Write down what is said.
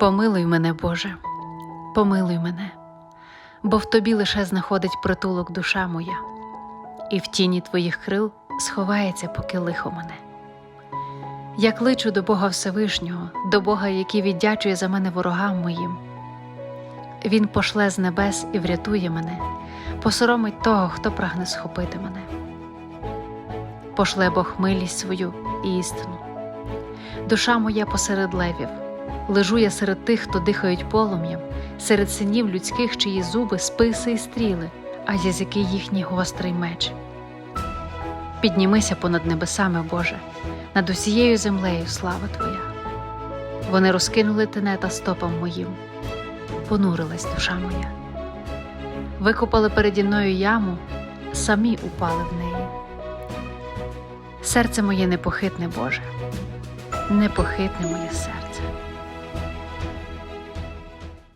Помилуй мене, Боже, помилуй мене, бо в тобі лише знаходить притулок душа моя, і в тіні твоїх крил сховається, поки лихо мене. Я кличу до Бога Всевишнього, до Бога, який віддячує за мене ворогам моїм. Він пошле з небес і врятує мене, посоромить того, хто прагне схопити мене. Пошле Бог милість свою і істину. Душа моя посеред левів, лежу я серед тих, хто дихають полум'ям, серед синів людських, чиї зуби списи і стріли, а язики їхній гострий меч. Піднімися понад небесами, Боже, над усією землею слава Твоя. Вони розкинули тенета стопам моїм, понурилась душа моя. Викопали переді мною яму, самі упали в неї. Серце моє непохитне, Боже, непохитне моє серце.